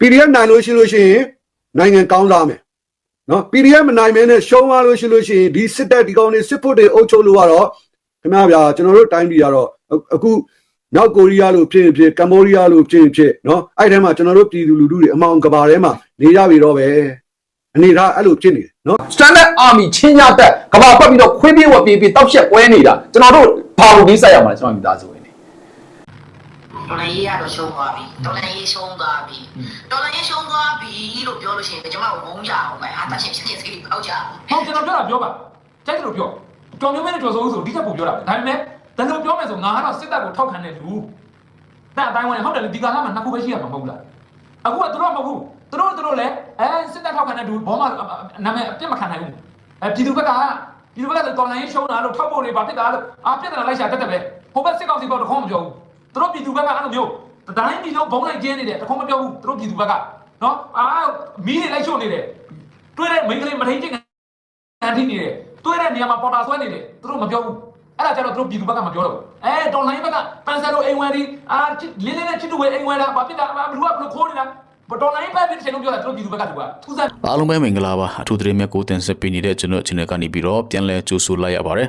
PDF နိုင်လို့ရှိလို့ရှိရင်နိုင်ငံကောင်းစားမယ်နော် PDF မနိုင်မဲနဲ့ရှုံးသွားလို့ရှိလို့ရှိရင်ဒီစစ်တပ်ဒီကောင်တွေစစ်ဖို့တွေအုပ်ချုပ်လို့ကတော့ခင်ဗျားဗျာကျွန်တော်တို့တိုင်းပြည်ကတော့အခုမြောက်ကိုရီးယားလို့ဖြစ်ရင်ဖြစ်ကမ္ဘောဒီးယားလို့ဖြစ်ရင်ဖြစ်နော်အဲ့ထဲမှာကျွန်တော်တို့ပြည်သူလူထုတွေအမောင်ကဘာထဲမှာနေရပြီတော့ပဲအနေထားအဲ့လိုဖြစ်နေတယ်နော် standard army ချင်းညာတက်ကဘာပတ်ပြီးတော့ခွေးပြေးဝက်ပြေးပြီးတောက်ချက်ပွဲနေတာကျွန်တော်တို့ဘာလို့ဒီဆက်ရမှာလဲကျွန်တော်မိသားစုဝင်နေ တော်လည်းရေးရတော့ရှုံးသွားပြီတော်လည်းရေးရှုံးသွားပြီတော်လည်းရေးရှုံးသွားပြီလို့ပြောလို့ရှိရင်ကျွန်မတို့ငုံကြအောင်ပဲအာတချင်းဖြစ်ဖြစ်စိတ်အောက်ကြဟုတ်ကျွန်တော်ပြောတာပြောပါကြိုက်တယ်လို့ပြောတော်မျိုးမဲနဲ့ကြော်စိုးဆိုဒီထက်ပိုပြောတာပဲဒါပေမဲ့ဒါလို့ပြောမယ်ဆိုငါကတော့စစ်တပ်ကိုထောက်ခံတဲ့လူဒါအတိုင်းဝင်ဟုတ်တယ်လေဒီကာလမှာနှစ်ခုပဲရှိရမှာမဟုတ်လားအခုကသူတို့မဟုတ်ဘူးသူတို့သူတို့လည်းအဲစစ်တပ်ထောက်ခံတဲ့လူဘောမှာနာမည်အပြစ်မခံနိုင်ဘူးအဲပြည်သူဘက်ကပြည်သူဘက်ကဆိုတော်လိုင်းရှုံးတာလို့ထောက်ဖို့တွေပါဖြစ်တာလို့အာပြစ်တယ်လိုက်ရှာတက်တယ်ပဲဟိုဘက်စစ်ကောင်စီဘောတခေါမပြောဘူး သူတို့ပြည်သူဘက်ကအဲ့လိုမျိုးတိုင်းပြည်လုံးဘုံလိုက်ကျင်းနေတယ်တခေါမပြောဘူးသူတို့ပြည်သူဘက်ကနော်အာမီးတွေလိုက်ရှုံနေတယ်တွေ့တဲ့မိန်းကလေးမထိန်ချင်းအန်တီနေတယ်တွဲတဲ့နေရာမှာပေါ်တာဆွဲနေတယ်သူတို့မပြောဘူးအဲ့ဒါကြတော့သူတို့ပြည်သူဘက်ကမပြောတော့ဘူးအဲတော်လိုင်းဘက်ကပန်ဆယ်လိုအိမ်ဝဲဒီအာလင်းလင်းနဲ့ချစ်တူဝဲအိမ်ဝဲတာဘာဖြစ်တာဘလူကဘလူခိုးနေတာ တော်လိုင်းဘက်ဖြစ်တယ်လို့ပြောတာသူတို့ပြည်သူဘက်ကသူကထူးဆန်းအားလုံးပဲမင်္ဂလာပါအထူးသတင်းမြတ်ကိုတင်ဆက်ပေးနေတဲ့ကျွန်တော် channel ကနေပြီးတော့ပြန်လည်ကြိုဆိုလိုက်ရပါတယ်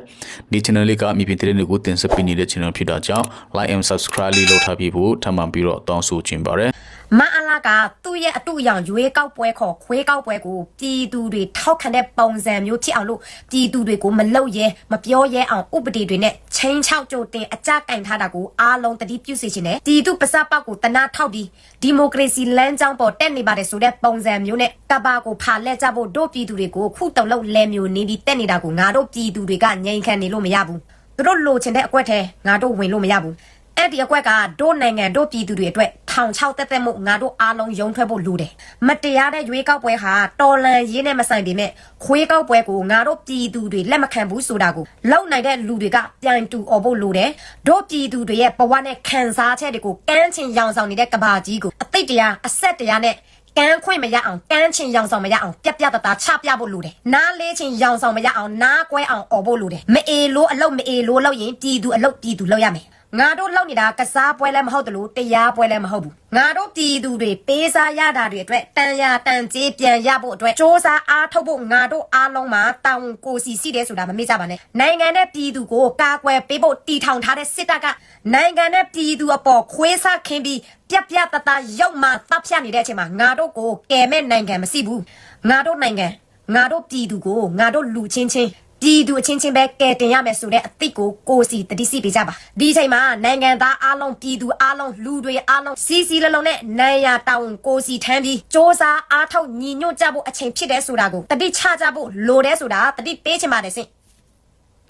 ဒီ channel လေးကအမြင်ပြင်တဲ့တွေကိုတင်ဆက်ပေးနေတဲ့ channel ဖြစ်တာကြောင့် like and subscribe လေးလုပ်ထားပြီးဖို့ထပ်မံပြီးတော့တောင်းဆိုချင်ပါတယ် မအလာကသူ့ရဲ့အတူအယောင်ရွေးကောက်ပွဲခေါ်ခွေးကောက်ပွဲကိုပြည်သူတွေထောက်ခံတဲ့ပုံစံမျိုးဖြစ်အောင်လို့ပြည်သူတွေကိုမလုပ်ရဲမပြောရဲအောင်ဥပဒေတွေနဲ့ချင်းချောက်ကြိုတင်အကြကင်ထားတာကိုအားလုံးတတိပြုစေချင်တယ်ပြည်သူပစပောက်ကိုတနာထောက်ပြီးဒီမိုကရေစီလမ်းကြောင်းပေါ်တက်နေပါတယ်ဆိုတဲ့ပုံစံမျိုးနဲ့ကဘာကိုဖာလက်ကြဖို့တို့ပြည်သူတွေကိုခုတုံလုံးလဲမျိုးနေပြီးတက်နေတာကိုငါတို့ပြည်သူတွေကငြိမ်ခံနေလို့မရဘူးသူတို့လိုချင်တဲ့အကွက်ထဲငါတို့ဝင်လို့မရဘူး အဲ့ဒီအကွက်ကတို့နိုင်ငံတို့ပြည်သူတွေအတွက်ထောင်ချောက်တက်တက်မှုငါတို့အားလုံးယုံထွက်ဖို့လိုတယ်မတရားတဲ့ရွေးကောက်ပွဲဟာတော်လန်ရေးနဲ့မဆိုင်ပေမဲ့ခွေးကောက်ပွဲကိုငါတို့ပြည်သူတွေလက်မခံဘူးဆိုတာကိုလုံနိုင်တဲ့လူတွေကပြန်တူអော်ဖို့လိုတယ်တို့ပြည်သူတွေရဲ့ဘဝနဲ့ခံစားချက်တွေကိုကမ်းချင်ရောင်ဆောင်နေတဲ့ကဘာကြီးကိုအသိတရားအဆက်တရားနဲ့ကန်းခွင့်မရအောင်ကန်းချင်ရောင်ဆောင်မရအောင်ပြက်ပြက်တသားချပြဖို့လိုတယ်နားလေးချင်ရောင်ဆောင်မရအောင်နားကွဲအောင်អော်ဖို့လိုတယ်မအေလို့အလုတ်မအေလို့လောက်ရင်ပြည်သူအလုတ်ပြည်သူလောက်ရမယ် ငါတို့လောက်နေတာကစားပွဲလည်းမဟုတ်တလို့တရားပွဲလည်းမဟုတ်ဘူးငါတို့ပြည်သူတွေပေးစားရတာတွေအတွက်တန်ရာတန်ကြေးပြန်ရဖို့အတွက်စ조사အားထုတ်ဖို့ငါတို့အားလုံးမှာတောင်းကိုစီစီတယ်ဆိုတာမမေ့ကြပါနဲ့နိုင်ငံနဲ့ပြည်သူကိုကာကွယ်ပေးဖို့တီထောင်ထားတဲ့စစ်တပ်ကနိုင်ငံနဲ့ပြည်သူအပေါ်ခွေးစားခင်းပြီးပြက်ပြက်တသားရုပ်မှတပ်ဖြတ်နေတဲ့အချိန်မှာငါတို့ကိုကယ်မဲ့နိုင်ငံမရှိဘူးငါတို့နိုင်ငံငါတို့ပြည်သူကိုငါတို့လူချင်းချင်း ပြည်သူအချင်းချင်းပဲကယ်တင်ရမယ်ဆိုတဲ့အသစ်ကိုကိုစီတတိစီပေးကြပါဒီအချိန်မှာနိုင်ငံသားအားလုံးပြည်သူအားလုံးလူတွေအားလုံးစီစီလုံးလုံးနဲ့နိုင်ရတောင်းကိုစီထမ်းပြီးစ조사အားထုတ်ညီညွတ်ကြဖို့အချိန်ဖြစ်တယ်ဆိုတာကိုတတိချကြဖို့လိုတယ်ဆိုတာတတိပေးချင်ပါတယ်စင်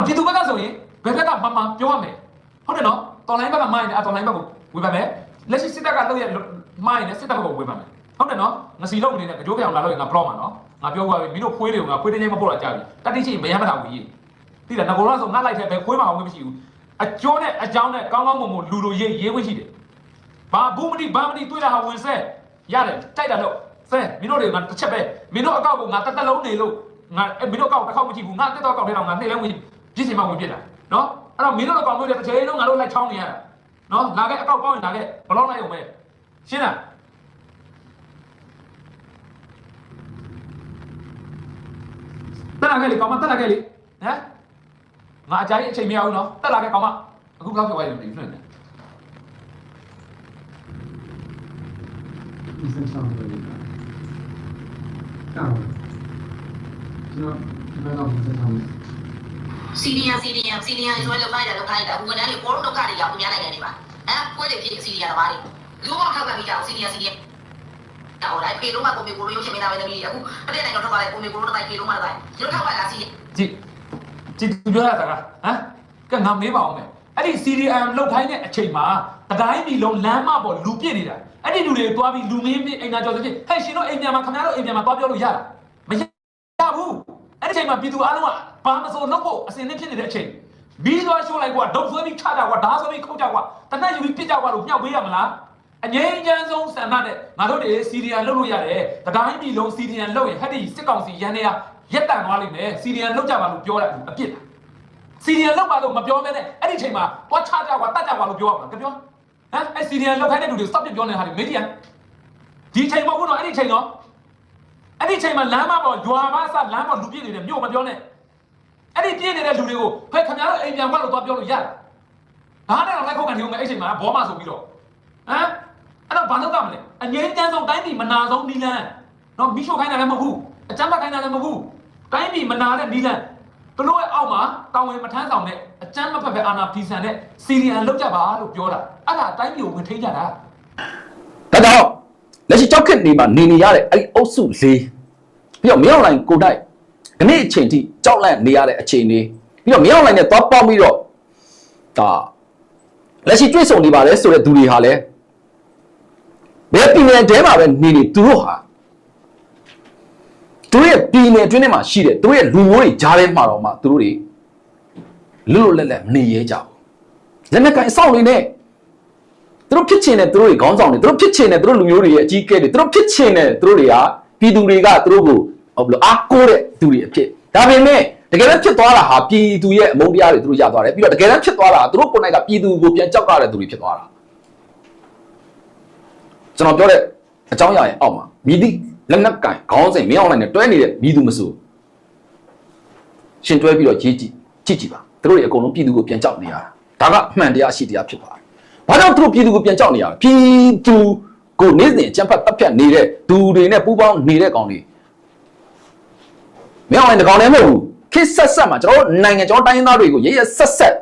ပြည်သူဘက်ကဆိုရင်ဘယ်ဘက်ကမှန်မှန်ပြောရမယ်ဟုတ်တယ်နော်တော်လိုင်းဘက်ကမိုင်းတယ်အတော်လိုင်းဘက်ကိုဝေဖန်မယ်လက်ရှိစစ်တပ်ကလုပ်ရမိုင်းတယ်စစ်တပ်ဘက်ကိုဝေဖန်မယ် ဟုတ်တယ်နော်ငစီလုံးနေတဲ့ကြိုးပြောင်လာလို့ရင်ငါ block မှာနော်ငါပြောသွားပြီမင်းတို့ခွေးတွေကိုငါခွေးတင်းချင်းမပို့တော့ကြာပြီတတိချင်းမရမတာဘူးကြီးသိလားငကိုတော့ဆိုငါလိုက်တဲ့ပဲခွေးမအောင်ဝင်မရှိဘူးအကျိုးနဲ့အကြောင်းနဲ့ကောင်းကောင်းမွန်မွန်လူလူရေးရေးဝင်ရှိတယ်ဘာဘူးမတိဘာမတိတွေ့တာဟာဝင်ဆက်ရတယ်တိုက်တာလို့ဆဲမင်းတို့တွေကငါတစ်ချက်ပဲမင်းတို့အကောက်ကိုငါတက်တက်လုံးနေလို့ငါမင်းတို့အကောက်တစ်ခေါက်မကြည့်ဘူးငါတက်တော့အကောက်ထဲတော့ငါနှိမ့်လဲဝင်ပြစ်ချင်မှဝင်ပြစ်တာနော်အဲ့တော့မင်းတို့အကောက်မျိုးတွေတစ်ချိန်လုံးငါတို့လိုက်ချောင်းနေရတာနော်လာခဲ့အကောက်ပေါင်းရင်လာခဲ့ဘလောင်းလိုက်အောင်ပဲရှင်းလား တက်လာခဲ့လေကောင်မတက်လာခဲ့လေဟမ်ငါအကြိုက်အချိန်မရဘူးနော်တက်လာခဲ့ကောင်မအခုဘယ်လောက်ပြောရလဲမသိဘူးဖြစ်နေတယ်ဒီစက်ဆောင်တွေကောင်းကျွန်တော်ဒီဘက်ကတော့စက်ဆောင်စီရီယာစီရီယာစီရီယာရွှဲလောက်ခိုင်းတယ်လောက်ခိုင်းတယ်အခုကတည်းကပေါ်တော့ဒုက္ခတွေရောက်ပြနိုင်တယ်ဒီမှာအဲပွဲတွေဖြစ်စီရီယာတပါးတွေလူမောက်ထောက်ကပြီးကြအောင်စီရီယာစီရီယာ တော့လိုက်ပေလုံးကကိုမေကိုလိုရုပ်ရှင်မင်းသားပဲတမီးအခုတတဲ့နိုင်ငံတော့ပါလေကိုမေကိုလိုတိုက်ပေလုံးမှတိုက်ရုပ်ထောက်ပါလားစီကြည့်ကြည့်သူပြောရတာကဟမ်ကဲငါမေးပါအောင်မယ်အဲ့ဒီ CDM လောက်ခိုင်းတဲ့အချိန်မှာတတိုင်းပြည်လုံးလမ်းမပေါ်လူပြည့်နေတာအဲ့ဒီလူတွေတွားပြီးလူမင်းပြအိမ်သာကျော်စဖြစ်ဟဲ့ရှင်တို့အိမ်ပြန်မှာခင်ဗျားတို့အိမ်ပြန်မှာတွားပြောလို့ရတာမရဘူးအဲ့ဒီအချိန်မှာပြည်သူအားလုံးကဘာမစိုးလုပ်ဖို့အစင်သင့်ဖြစ်နေတဲ့အချိန်ဘီးသွားရှိုးလိုက်ကွာဒုတ်ဆွဲပြီးချကြကွာဓာတ်ဆွဲပြီးခုတ်ကြကွာတနက်ယူပြီးပြစ်ကြကွာလို့ညှောက်ပေးရမလား အငြိမ်းချမ်းဆုံးဆန္ဒနဲ့ငါတို့တွေစီရီယံလုပ်လို့ရတယ်တတိုင်းပြည်လုံးစီရီယံလုပ်ရင်ဟဲ့ဒီစစ်ကောင်စီရန်နေရရက်တန်သွားလိမ့်မယ်စီရီယံလုပ်ကြပါလို့ပြောတာအပြစ်လားစီရီယံလောက်ပါလို့မပြောမဲနဲ့အဲ့ဒီအချိန်မှာသွားချကြကွာတတ်ကြကွာလို့ပြောရမှာကြပြောဟမ်အဲ့စီရီယံလောက်ခိုင်းတဲ့လူတွေစပ်ပြပြောနေတာဟာလေမေဒီယံဒီဒီချိန်မဟုတ်ဘူးနော်အဲ့ဒီချိန်နော်အဲ့ဒီချိန်မှာလမ်းမပေါ်ရွာမအစလမ်းပေါ်လူပြည့်နေတယ်မြို့မပြောနဲ့အဲ့ဒီပြည့်နေတဲ့လူတွေကိုဖဲခင်ဗျားတို့အိမ်ပြန်ခွက်လို့သွားပြောလို့ရတယ်ဘာနဲ့တော့လိုက်ခုတ်ကန်နေဦးမယ်အဲ့ချိန်မှာဘောမဆိုပြီးတော့ဟမ် အဲ့တော့ဘာလုပ်ကြမလဲအငြိမ်းချမ်းဆုံးတိုင်းပြည်မနာဆုံးနီလန်းနော်မိရှို့ခိုင်းတာလည်းမဟုတ်ဘူးအကြမ်းဖက်ခိုင်းတာလည်းမဟုတ်ဘူးတိုင်းပြည်မနာတဲ့နီလန်းသူတို့ရဲ့အောက်မှာတောင်ဝင်မထမ်းဆောင်တဲ့အကြမ်းမဖက်ပဲအာနာဖီဆန်တဲ့စီရီယန်လောက်ကြပါလို့ပြောတာအဲ့ဒါတိုင်းပြည်ကိုဝင်ထိန်းကြတာဒါကြောင့်လက်ရှိကြောက်ခက်နေမှာနေနေရတဲ့အဲ့ဒီအုပ်စုလေးပြီးတော့မရောက်လိုက်ကိုတိုက်ဒီနေ့အချိန်ထိကြောက်လန့်နေရတဲ့အချိန်လေးပြီးတော့မရောက်လိုက်နဲ့သွားပေါက်ပြီးတော့ဒါလက်ရှိတွေ့ဆုံနေပါလေဆိုတဲ့သူတွေဟာလည်း ဘယ်ပြည်နယ်တဲမှာပဲနေနေသူတို့ဟာသူတို့ရဲ့ပြည်နယ်အတွင်းထဲမှာရှိတဲ့သူတို့ရဲ့လူမျိုးတွေကြားထဲမှာတော့မှသူတို့တွေလွတ်လွတ်လပ်လပ်မနေရဲကြဘူးလက်နက်ကိုင်အဆောင်တွေနဲ့သူတို့ဖြစ်ချင်တဲ့သူတို့တွေခေါင်းဆောင်တွေသူတို့ဖြစ်ချင်တဲ့သူတို့လူမျိုးတွေရဲ့အကြီးအကဲတွေသူတို့ဖြစ်ချင်တဲ့သူတို့တွေကပြည်သူတွေကသူတို့ကိုဟုတ်ဘလို့အားကိုးတဲ့သူတွေအဖြစ်ဒါပေမဲ့တကယ်တော့ဖြစ်သွားတာဟာပြည်သူရဲ့အမုန်းတရားတွေသူတို့ရသွားတယ်ပြီးတော့တကယ်တော့ဖြစ်သွားတာကသူတို့ကိုယ်တိုင်ကပြည်သူကိုပြန်ကြောက်ကြတဲ့သူတွေဖြစ်သွားတာ ကျွန်တော်ပြောတဲ့အကြောင်းအရာရဲ့အောက်မှာမြည်သည့်လက်နက်ကင်ခေါင်းစဉ်မင်းအောင်လိုက်နဲ့တွဲနေတဲ့မြည်သူမစိုးရှင်တွဲပြီးတော့ရေးကြည့်ကြည့်ကြည့်ပါသူတို့တွေအကုန်လုံးပြည်သူကိုပြန်ကြောက်နေရတာဒါကအမှန်တရားရှိတရားဖြစ်ပါတယ်ဘာကြောင့်သူတို့ပြည်သူကိုပြန်ကြောက်နေရလဲပြည်သူကိုနေ့စဉ်အကြမ်းဖက်တပ်ဖြတ်နေတဲ့သူတွေနဲ့ပူးပေါင်းနေတဲ့ကောင်တွေမင်းအောင်လည်းဒီကောင်လည်းမဟုတ်ဘူးခေတ်ဆက်ဆက်မှာကျွန်တော်တို့နိုင်ငံကျွန်တော်တိုင်းရင်းသားတွေကိုရရဆက်ဆက်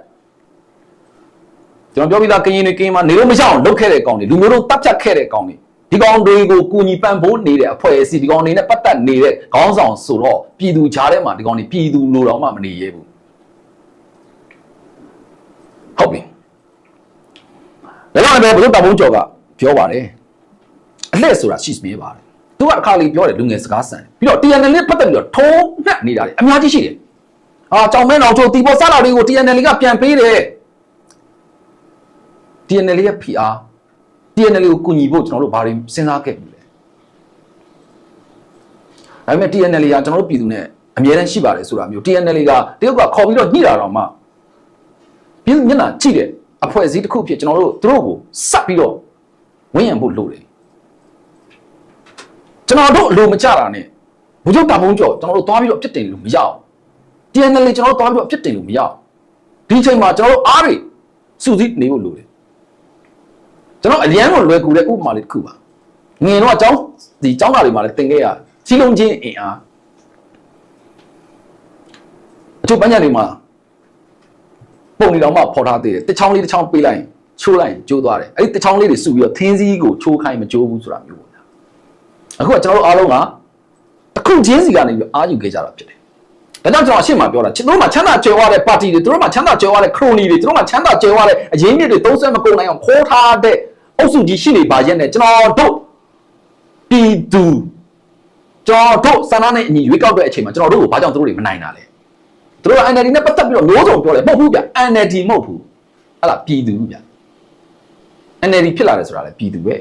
ကျွန်တော်ပြောပြီးသားကရင်တွေကရင်မှာနေလို့မရအောင်လုပ်ခဲ့တဲ့ကောင်တွေလူမျိုးတို့တပ်ဖြတ်ခဲ့တဲ့ကောင်တွေဒီကောင်တွေကိုကူညီပံ့ပိုးနေတဲ့အဖွဲ့အစည်းဒီကောင်တွေနဲ့ပတ်သက်နေတဲ့ခေါင်းဆောင်ဆိုတော့ပြည်သူကြားထဲမှာဒီကောင်တွေပြည်သူလိုတော့မှမနေရဲဘူးဟုတ်ပြီဒါကြောင့်လည်းဘုရားတောင်ဘုံကျော်ကပြောပါတယ်အလှည့်ဆိုတာရှိစမြဲပါတယ်သူကအခါလေးပြောတယ်လူငယ်စကားဆန်တယ်ပြီးတော့ TNL နဲ့ပတ်သက်ပြီးတော့ထုံးနှက်နေတာလေအများကြီးရှိတယ်အာကြောင်မဲတော်ချိုတီပေါ်စားတော်တွေကို TNL ကပြန်ပေးတယ် TNL ရဲ့ PR TNL ကိုကူညီဖို့ကျွန်တော်တို့ဘာတွေစဉ်းစားခဲ့ပြီလဲဒါပေမဲ့ TNL ကကျွန်တော်တို့ပြည်သူနဲ့အမြဲတမ်းရှိပါတယ်ဆိုတာမျိုး TNL ကတရုတ်ကခေါ်ပြီးတော့ညှိတာတော့မှပြည်သူမျက်နှာကြည့်တဲ့အဖွဲ့အစည်းတစ်ခုဖြစ်ကျွန်တော်တို့သူတို့ကိုစပ်ပြီးတော့ဝန်းရံဖို့လိုတယ်ကျွန်တော်တို့အလိုမကြတာနဲ့ဘုချုပ်တာမုံကျော်ကျွန်တော်တို့သွားပြီးတော့ပြစ်တင်လို့မရအောင် TNL ကျွန်တော်တို့သွားပြီးတော့ပြစ်တင်လို့မရအောင်ဒီအချိန်မှာကျွန်တော်တို့အားတွေစုစည်းနေဖို့လိုတယ် ကျွန်တော်အရန်ကိုလွယ်ကူတဲ့ဥပမာလေးတစ်ခုပါငင်တော့အကြောင်းဒီအကြောင်းသားတွေမှာလည်းသင်ခဲ့ရစီလုံးချင်းအင်အားအချို့ပညာတွေမှာပုံနေတော့မှဖော်ထားသေးတယ်တစ်ချောင်းလေးတစ်ချောင်းပေးလိုက်ရင်ချိုးလိုက်ရင်ကျိုးသွားတယ်အဲ့ဒီတစ်ချောင်းလေးတွေစုပြီးတော့သင်းစည်းကိုချိုးခိုင်းမကျိုးဘူးဆိုတာမျိုးပေါ့ဗျာအခုကကျွန်တော်တို့အားလုံးကတစ်ခုချင်းစီကနေပြီးအားယူခဲ့ကြတာဖြစ်တယ်ဒါကြောင့်ကျွန်တော်အရှင်းမှာပြောတာသူတို့မှာချမ်းသာကြွယ်ဝတဲ့ပါတီတွေသူတို့မှာချမ်းသာကြွယ်ဝတဲ့ခရိုနီတွေသူတို့မှာချမ်းသာကြွယ်ဝတဲ့အရင်းမြစ်တွေသုံးဆွဲမကုန်နိုင်အောင်ခိုးထားတဲ့ အုပ်စုကြီးရှိနေပါရဲ့နဲ့ကျွန်တော်တို့ပြည်သူကျွန်တော်တို့စာနာနဲ့အညီရွေးကောက်တဲ့အချိန်မှာကျွန်တော်တို့ကိုဘာကြောင့်သူတို့တွေမနိုင်တာလဲသူတို့က NLD နဲ့ပတ်သက်ပြီးတော့မျိုးစုံပြောတယ်မဟုတ်ဘူးဗျ NLD မဟုတ်ဘူးအဲ့ဒါပြည်သူဗျ NLD ဖြစ်လာတယ်ဆိုတာလည်းပြည်သူပဲ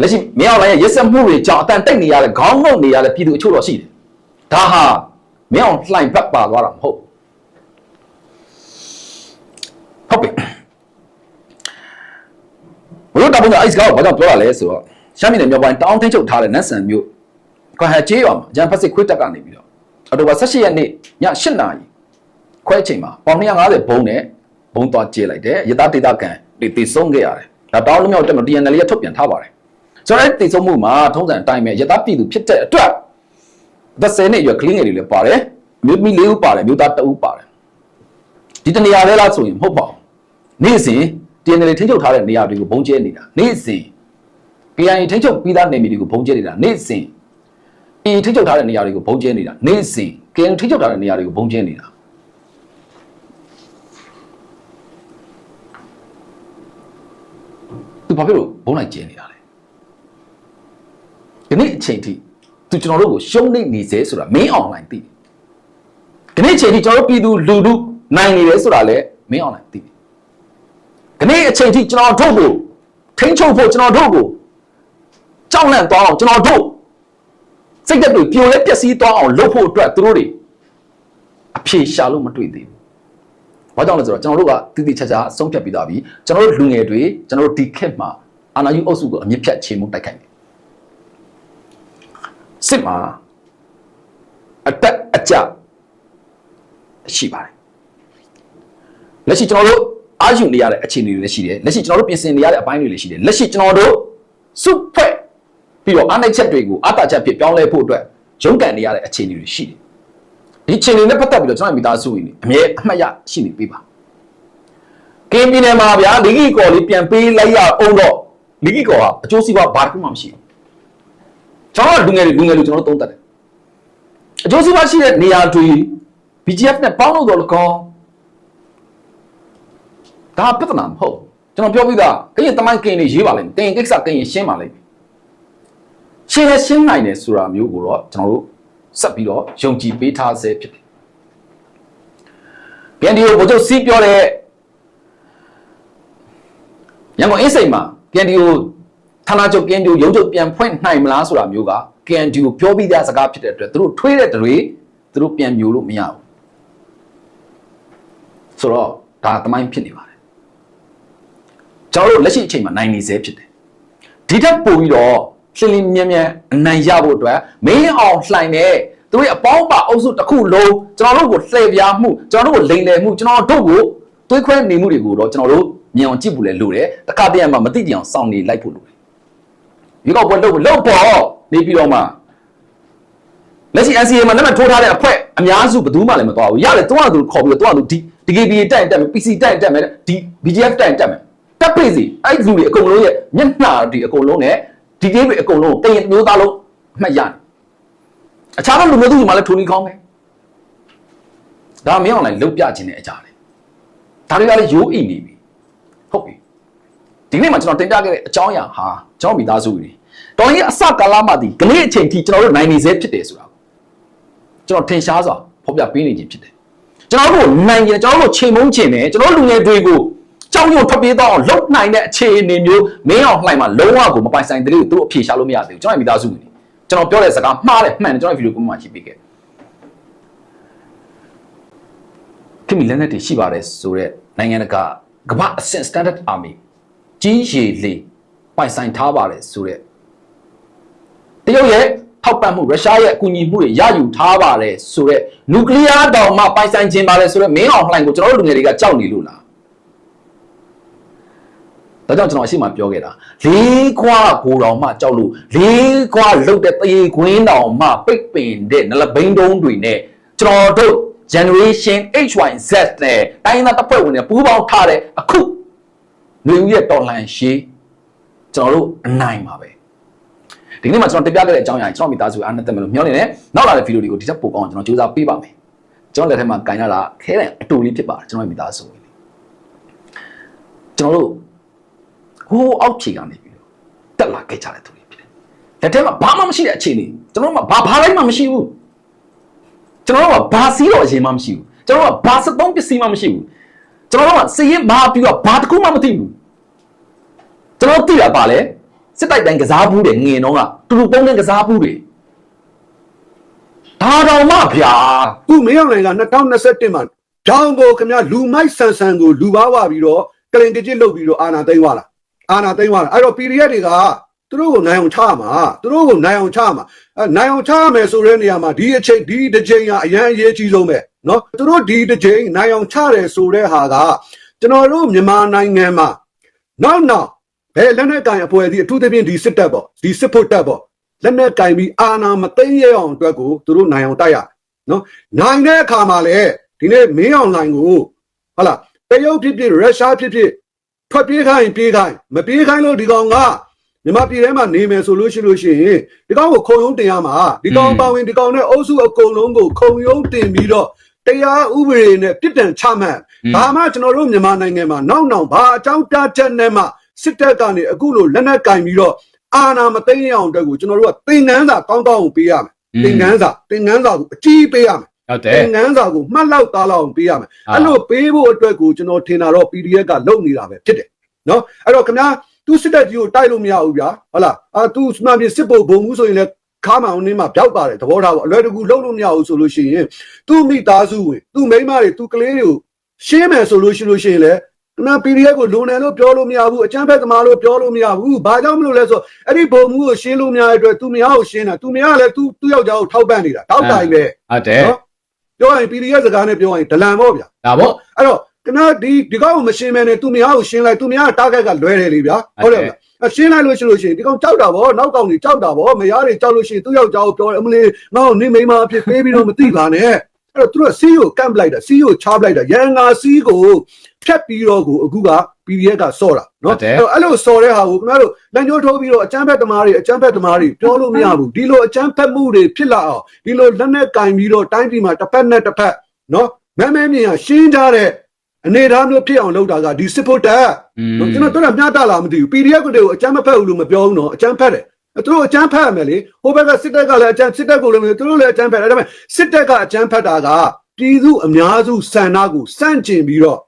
လက်ရှိမင်းအောင်လိုင်းရဲ့ရက်စက်မှုတွေကြောင့်အတန်တိတ်နေရတဲ့ခေါင်းငုံနေရတဲ့ပြည်သူအချို့တော့ရှိတယ်ဒါဟာမင်းအောင်လှိုင်ဘက်ပါသွားတာမဟုတ်ဟုတ်ပြီ ဘလို့တောင်းတဲ့အိုက်စကောဘာကြောင့်ပြောတာလဲဆိုတော့ရှမ်းပြည်နယ်မြောက်ပိုင်းတောင်းထိန်ချုပ်ထားတဲ့နတ်ဆန်မြို့ခွန်ဟကျေးရွာမှာဂျန်ဖက်စစ်ခွေးတက်ကနေပြီးတော့အော်တိုဘာ18ရက်နေ့ည8နာရီခွဲချိန်မှာပေါင်250ဘုံနဲ့ဘုံသွားကျေးလိုက်တယ်ရတာဒေတာကန်တွေတည်ဆုံးခဲ့ရတယ်ဒါတောင်းလုံးမြောက်တက်တော့ TNL ရထုတ်ပြန်ထားပါတယ်ဆိုတော့အဲ့တည်ဆုံးမှုမှာထုံးစံအတိုင်းပဲရတာပြည်သူဖြစ်တဲ့အတွက်သက်ဆယ်နဲ့ရွက်ကလင်းငယ်တွေလည်းပါတယ်မြို့မီလေးဦးပါတယ်မြို့သားတအဦးပါတယ်ဒီတနေရာလဲလားဆိုရင်မဟုတ်ပါဘူးနေ့စဉ် TNL ထိန်းချုပ်ထားတဲ့နေရာတွေကိုဘုံကျဲနေတာနေ့စဉ် KIA ထိန်းချုပ်ပြီးသားနေမြေတွေကိုဘုံကျဲနေတာနေ့စဉ်အင်းထိချုပ်ထားတဲ့နေရာတွေကိုဘုံကျဲနေတာနေ့စဉ်ကင်းထိချုပ်ထားတဲ့နေရာတွေကိုဘုံကျဲနေတာသူဘာဖြစ်လို့ဘုံလိုက်ကျဲနေတာလဲဒီနေ့အချိန်ထိသူကျွန်တော်တို့ကိုရှုံးနေနေစေဆိုတာမင်းအွန်လိုင်းသိတယ်ဒီနေ့အချိန်ထိကျွန်တော်တို့ပြည်သူလူထုနိုင်နေတယ်ဆိုတာလည်းမင်းအွန်လိုင်းသိတယ် ဒီနေ့အချိန်ထိကျွန်တော်တို့ကိုထိန်းချုပ်ဖို့ကျွန်တော်တို့ကိုကြောက်လန့်သွားအောင်ကျွန်တော်တို့စိတ်သက်တွေပြိုလဲပျက်စီးသွားအောင်လုပ်ဖို့အတွက်သူတို့တွေအဖြေရှာလို့မတွေ့သေးဘူး။ဘာကြောင့်လဲဆိုတော့ကျွန်တော်တို့ကတည်တည်ချာချာဆုံးဖြတ်ပြီးသားပြီ။ကျွန်တော်တို့လူငယ်တွေကျွန်တော်တို့ဒီခက်မှာအာနာယူအုပ်စုကိုအမြင့်ဖြတ်ချေမှုတိုက်ခိုက်တယ်စစ်မှာအတက်အကျရှိပါတယ်လက်ရှိကျွန်တော်တို့ အာယူနေရတဲ့အခြေအနေတွေလည်းရှိတယ်လက်ရှိကျွန်တော်တို့ပြင်ဆင်နေရတဲ့အပိုင်းတွေလည်းရှိတယ်လက်ရှိကျွန်တော်တို့စုဖွဲ့ပြီးတော့အားနည်းချက်တွေကိုအတားချက်ဖြစ်ပြောင်းလဲဖို့အတွက်ရုန်းကန်နေရတဲ့အခြေအနေတွေရှိတယ်ဒီအခြေအနေနဲ့ပတ်သက်ပြီးတော့ကျွန်တော်မိသားစုဝင်တွေအမြဲအမှတ်ရရှိနေပေးပါကင်းပြည်နယ်မှာဗျာလီဂီကော်လေးပြန်ပေးလိုက်ရအောင်တော့လီဂီကော်ကအကျိုးစီးပွားဘာတစ်ခုမှမရှိဘူးကျွန်တော်တို့လူငယ်တွေလူငယ်တွေကျွန်တော်တို့သုံးသပ်တယ်အကျိုးစီးပွားရှိတဲ့နေရာတွေ BGF နဲ့ပေါင်းလို့တော့လကော ဒါပြဿနာမဟုတ်ကျွန်တော်ပြောပြီးသားကရင်တမိုင်းကရင်တွေရေးပါလိမ့်မယ်ကရင်ကိစ္စကရင်ရှင်းပါလိမ့်မယ်ရှင်းလဲရှင်းနိုင်တယ်ဆိုတာမျိုးကိုတော့ကျွန်တော်တို့ဆက်ပြီးတော့ယုံကြည်ပေးထားဆဲဖြစ်တယ်ပြန်ဒီကိုဘုချုပ်စီးပြောတဲ့ရန်ကုန်အင်းစိန်မှာပြန်ဒီကိုဌာနချုပ်ကန်ဒီကိုရုံးချုပ်ပြန်ဖွင့်နိုင်မလားဆိုတာမျိုးကကန်ဒီကိုပြောပြီးသားစကားဖြစ်တဲ့အတွက်သူတို့ထွေးတဲ့တွေသူတို့ပြန်မျိုးလို့မရဘူးဆိုတော့ဒါတမိုင်းဖြစ်နေပါတယ် ကျွန်တော်တို့လက်ရှိအချိန်မှာနိုင်နေစေဖြစ်တယ်ဒီထက်ပိုပြီးတော့ရှင်းလင်းမြဲမြဲအနိုင်ရဖို့အတွက်မင်းအောင်လှိုင်တဲ့သူတို့ရဲ့အပေါင်းပါအုပ်စုတစ်ခုလုံးကျွန်တော်တို့ကိုလှည့်ပြားမှုကျွန်တော်တို့ကိုလိမ်လည်မှုကျွန်တော်တို့ကိုသွေးခွဲနေမှုတွေကိုတော့ကျွန်တော်တို့မြင်အောင်ကြည့်ဖို့လည်းလိုတယ်တခါတည်းမှမသိကြအောင်စောင့်နေလိုက်ဖို့လိုတယ်ဒီကောက်ပွဲလုပ်လုပ်ပေါ်နေပြီးတော့မှလက်ရှိ NCA မှာလက်မှတ်ထိုးထားတဲ့အဖွဲ့အများစုဘယ်သူမှလည်းမသွားဘူးရတယ်တွန်းရသူခေါ်ပြီးတော့တွန်းရသူဒီ DKB တိုက်တက်မယ် PC တိုက်တက်မယ်ဒီ BGF တိုက်တက်မယ် တက်ပိတ်စီအဲ့ဒီလူတွေအကုန်လုံးရဲ့မျက်နှာတွေအကုန်လုံးနဲ့ DKB အကုန်လုံးတရင်မျိုးသားလုံးအမှတ်ရတယ်အခြားသောလူမျိုးသူတွေမှလည်းထိုးနေကောင်းမယ်ဒါမင်းအောင်လိုက်လုတ်ပြခြင်းတဲ့အကြတယ်ဒါတွေကလည်းရိုးအိနေပြီဟုတ်ပြီဒီနေ့မှာကျွန်တော်တင်ပြခဲ့တဲ့အကြောင်းအရာဟာကျွန်တော်မိသားစုတွေတော်ရင်အစကာလမှဒီကလေးအချိန်ထိကျွန်တော်တို့နိုင်နေစေဖြစ်တယ်ဆိုတာကျွန်တော်ထင်ရှားစွာဖော်ပြပေးနေခြင်းဖြစ်တယ်ကျွန်တော်တို့နိုင်ရင်ကျွန်တော်တို့ချိန်မုံချိန်တယ်ကျွန်တော်လူငယ်တွေကို ကြောင်းရုံထွက်ပြေးတော့အောင်လုံနိုင်တဲ့အခြေအနေမျိုးမင်းအောင်လှိုင်မှာလုံးဝကိုမပိုင်ဆိုင်တဲ့လူတို့အဖြေရှာလို့မရသေးဘူးကျွန်တော်မိသားစုတွေကျွန်တော်ပြောတဲ့စကားမှားတယ်မှန်တယ်ကျွန်တော်ဗီဒီယိုကိုမှရှိပေးခဲ့ခင်မီလက်နက်တွေရှိပါတယ်ဆိုတော့နိုင်ငံတကာကမ္ဘာအဆင့် standard army ကြီးရည်လေးပိုင်ဆိုင်ထားပါတယ်ဆိုတော့တရုတ်ရဲ့ထောက်ပံ့မှုရုရှားရဲ့အကူအညီမှုတွေရယူထားပါတယ်ဆိုတော့နျူကလ িয়ার တောင်မှပိုင်ဆိုင်ခြင်းပါတယ်ဆိုတော့မင်းအောင်လှိုင်ကိုကျွန်တော်တို့လူငယ်တွေကကြောက်နေလို့လား ဒါကြောင့်ကျွန်တော်အရှိမပြောခဲ့တာလေးခွာကိုတော်မှကြောက်လို့လေးခွာလုတ်တဲ့တရေခွင်းတော်မှပိတ်ပင်တဲ့နလဘိန်းတုံးတွေနဲ့ကျွန်တော်တို့ generation HYZ နဲ့တိုင်းသားတပ်ဖွဲ့ဝင်တွေပူးပေါင်းထားတဲ့အခုလူဦးရဲ့တော်လှန်ရှေးကျွန်တော်တို့အနိုင်ပါပဲဒီနေ့မှာကျွန်တော်တင်ပြခဲ့တဲ့အကြောင်းအရာကျွန်တော်မိသားစုအားနဲ့တက်မယ်လို့မျှော်နေတယ်နောက်လာတဲ့ဗီဒီယိုတွေကိုဒီချက်ပို့ကောင်းကျွန်တော်ကြိုးစားပေးပါမယ်ကျွန်တော်လက်ထက်မှာကင်ရတာခဲတဲ့အတူလေးဖြစ်ပါတယ်ကျွန်တော်မိသားစုဝင်ကျွန်တော်တို့ ဟိုးအောက်ခြေကနေပြီးတော့တက်လာခဲ့ကြတဲ့သူတွေဖြစ်တယ်လက်ထက်မှာဘာမှမရှိတဲ့အခြေအနေကျွန်တော်တို့မှာဘာဘာလိုက်မှမရှိဘူးကျွန်တော်တို့ကဘာစီးတော့အရင်မှမရှိဘူးကျွန်တော်တို့ကဘာစသုံးပစ္စည်းမှမရှိဘူးကျွန်တော်တို့ကစည်ရင်မာပြီးတော့ဘာတစ်ခုမှမသိဘူးကျွန်တော်သိတာပါလေစစ်တိုက်တိုင်းကစားဘူးတယ်ငင်တော့ကတူတူပုံးနဲ့ကစားဘူးတယ်ဒါတော်မှဗျာခုမင်းအောင်နိုင်က2021မှာကြောင်းကိုခင်ဗျာလူမိုက်ဆန်ဆန်ကိုလူပါဝပြီးတော့ကလင်တကြစ်လုတ်ပြီးတော့အာနာသိမ့်သွားတာ အာနာသိမ့်သွားတာအဲ့တော့ PDF တွေကသူတို့ကိုနိုင်အောင်ချရမှာသူတို့ကိုနိုင်အောင်ချရမှာအဲနိုင်အောင်ချရမယ်ဆိုတဲ့နေရာမှာဒီအချိန်ဒီတစ်ချိန်ကအရန်အရေးကြီးဆုံးပဲเนาะသူတို့ဒီတစ်ချိန်နိုင်အောင်ချတယ်ဆိုတဲ့ဟာကကျွန်တော်တို့မြန်မာနိုင်ငံမှာနောက်နောက်ဘယ်လက်နက်ကင်အဖွဲ့အစည်းအထူးသဖြင့်ဒီစစ်တပ်ပေါ့ဒီစစ်ဖို့တပ်ပေါ့လက်နက်ကင်ပြီးအာနာမသိမ်းရအောင်အတွက်ကိုသူတို့နိုင်အောင်တိုက်ရတယ် နော်နိုင်တဲ့အခါမှာလေဒီနေ့မင်းအောင်လိုင်းကိုဟုတ်လားတရုတ်ဖြစ်ဖြစ်ရုရှားဖြစ်ဖြစ် ထွက်ပြေးခိုင်းပြေးခိုင်းမပြေးခိုင်းလို့ဒီကောင်ကမြန်မာပြည်ထဲမှာနေမယ်ဆိုလို့ရှိလို့ရှိရင်ဒီကောင်ကိုခုံရုံးတင်ရမှာဒီကောင်ပါဝင်ဒီကောင်နဲ့အုပ်စုအကုန်လုံးကိုခုံရုံးတင်ပြီးတော့တရားဥပဒေနဲ့ပြစ်ဒဏ်ချမှတ်ဘာမှကျွန်တော်တို့မြန်မာနိုင်ငံမှာနောက်နောက်ဘာအကြောင်းပြချက်နဲ့မှစစ်တပ်ကနေအခုလိုလက်နက်ကင်ပြီးတော့အာဏာမသိမ်းရအောင်အတွက်ကိုကျွန်တော်တို့ကသင်ငန်းစာကောင်းကောင်းကိုပေးရမယ်သင်ငန်းစာသင်ငန်းစာကိုအကြီးပေးရမယ် ဟုတ်တသယ်င်ငန်းစာကိုမှတ်လောက်သားလောက်အောင်ပေးရမယ်အာအဲ့လိုပေးဖို့အတွက်ကိုကျွန်တော်ထင်တာတော့ PDF ကလုပ်နေတာပဲဖြစ်တယ်နော်အဲ့တော့ခင်ဗျာသူစစ်တပ်ကြီးကိုတိုက်လို့မရဘူးဗျာဟုတ်လားအာသူစမှန်ပြစစ်ဖို့ဘုံမှုဆိုရင်လည်းခါမောင်နေမှာပျောက်ပါတယ်သဘောထားပေါ့အလွယ်တကူလုပ်လို့မရဘူးဆိုလို့ရှိရင်သူ့မိသားစုဝင်သူ့မိန်းမတွေသူ့ကလေးတွေကိုရှင်းမယ်ဆိုလို့ရှိလို့ရှိရင်လည်းခင်ဗျာ PDF ကိုလုံတယ်လို့ပြောလို့မရဘူးအချမ်းဖက်သမားလို့ပြောလို့မရဘူးဘာကြောင့်မလို့လဲဆိုတော့အဲ့ဒီဘုံမှုကိုရှင်းလို့မရတဲ့အတွက်သူမရကိုရှင်းတာသူမရကလည်းသူသူ့ယောက်ျားကိုထောက်ပံ့နေတာထောက်တိုင်ပဲဟုတ်တယ်နော် ပြောရင် PDF စကားနဲ့ပြောရင်ဒလန်ပေါ့ဗျာဒါပေါ့အဲ့တော့ခင်ဗျာဒီဒီကောင်ကိုမရှင်းမဲနဲ့သူမရကိုရှင်းလိုက်သူမရကတာဂက်ကလွဲတယ်လေဗျာဟုတ်တယ်ဗျာအရှင်းလိုက်လို့ရှိလို့ရှိရင်ဒီကောင်ကြောက်တာဗောနောက်ကောင်ကြီးကြောက်တာဗောမရတွေကြောက်လို့ရှိရင်သူ့ယောက်ျားကိုပြောတယ်အမလေးငါ့ကိုနေမိန်းမအဖြစ်ပေးပြီးတော့မသိပါနဲ့ အဲ့တော့သူတို့စီးကိုကန့်ပလိုက်တာစီးကိုချားပလိုက်တာရန်ငါစီးကိုဖြတ်ပြီးတော့ကိုအခုက PDF ကစော့တာနော်အဲ့တော့အဲ့လိုစော်တဲ့ဟာကိုခင်ဗျားတို့လက်ညှိုးထိုးပြီးတော့အချမ်းဖက်သမားတွေအချမ်းဖက်သမားတွေပြောလို့မရဘူးဒီလိုအချမ်းဖက်မှုတွေဖြစ်လာအောင်ဒီလိုလက်နဲ့ကင်ပြီးတော့တိုင်းပြည်မှာတစ်ဖက်နဲ့တစ်ဖက်နော်မဲမဲမြင်ရရှင်းကြတဲ့အနေအထားမျိုးဖြစ်အောင်လုပ်တာကဒီစစ်ဖို့တက်อืมနော်ကျွန်တော်တို့ကမျှတလာမသိဘူး PDF ကိုတွေကိုအချမ်းမဖက်ဘူးလို့မပြောဘူးနော်အချမ်းဖက်တယ် သူတို့အချမ်းဖက်ရမယ်လေဟိုဘက်ကစစ်တပ်ကလည်းအချမ်းစစ်တပ်ကိုလည်းသူတို့လည်းအချမ်းဖက်တယ်ဒါပေမဲ့စစ်တပ်ကအချမ်းဖက်တာကပြည်သူအများစုစံနာကိုစန့်ကျင်ပြီးတော့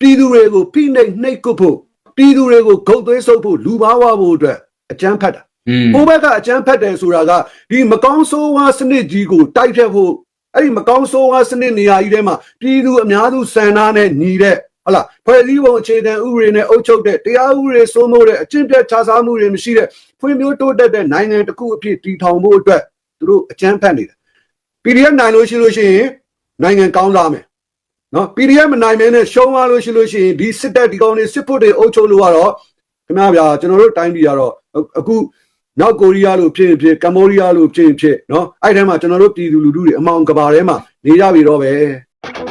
ပြည်သူတွေကိုဖိနှိပ်နှိပ်ကွပ်ဖို့ပြည်သူတွေကိုဂုတ်သွေးဆုပ်ဖို့လူပါဝါဖို့အတွက်အချမ်းဖက်တာอืมဟိုဘက်ကအကြမ်းဖက်တယ်ဆိုတာကဒီမကောင်းဆိုးဝါးစနစ်ကြီးကိုတိုက်ဖြတ်ဖို့အဲ့ဒီမကောင်းဆိုးဝါးစနစ်နေရာကြီးထဲမှာပြည်သူအများစုစံနာနဲ့ညီတဲ့ ဟုတ်လားဖွဲ့စည်းပုံအခြေခံဥပဒေနဲ့အုပ်ချုပ်တဲ့တရားဥပဒေစိုးမိုးတဲ့အကျင့်ပြတ်ခြားစားမှုတွေမရှိတဲ့ဖွံ့ဖြိုးတိုးတက်တဲ့နိုင်ငံတစ်ခုအဖြစ်တည်ထောင်ဖို့အတွက်သူတို့အကြမ်းဖက်နေတယ် PDF နိုင်လို့ရှိလို့ရှိရင်နိုင်ငံကောင်းစားမယ်နော် PDF မနိုင်မဲနဲ့ရှုံးသွားလို့ရှိလို့ရှိရင်ဒီစစ်တပ်ဒီကောင်တွေစစ်ဖို့တွေအုပ်ချုပ်လို့ကတော့ခင်ဗျားဗျာကျွန်တော်တို့တိုင်းပြည်ကတော့အခုနောက်ကိုရီးယားလို့ဖြစ်ရင်ဖြစ်ကမ္ဘောဒီးယားလို့ဖြစ်ရင်ဖြစ်နော်အဲ့ထဲမှာကျွန်တော်တို့ပြည်သူလူထုတွေအမောင်ကဘာထဲမှာနေကြပြီတော့ပဲ